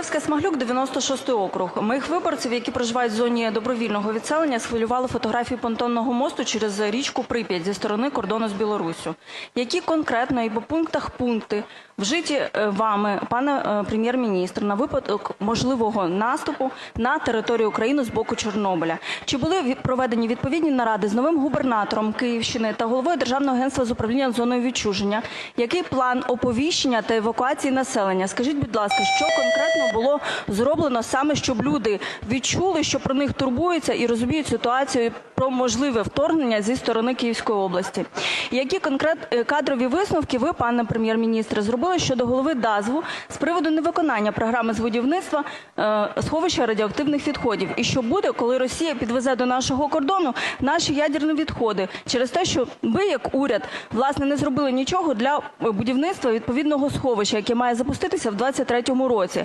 Королевська Смаглюк, 96 округ. Моїх виборців, які проживають в зоні добровільного відселення, схвилювали фотографії понтонного мосту через річку Прип'ять зі сторони кордону з Білоруссю. Які конкретно і по пунктах пункти вжиті е, вами, пане е, прем'єр-міністр, на випадок можливого наступу на територію України з боку Чорнобиля? Чи були проведені відповідні наради з новим губернатором Київщини та головою Державного агентства з управління зоною відчуження? Який план оповіщення та евакуації населення? Скажіть, будь ласка, що конкретно було зроблено саме, щоб люди відчули, що про них турбуються і розуміють ситуацію про можливе вторгнення зі сторони Київської області? Які конкрет е, кадрові висновки ви, пане прем'єр-міністре, зробили щодо голови ДАЗВу з приводу невиконання програми з будівництва е, сховища радіоактивних відходів? І що буде, коли Росія підвезе до нашого кордону наші ядерні відходи через те, що ви, як уряд, власне, не зробили нічого для е, будівництва відповідного сховища, яке має запуститися в 2023 році?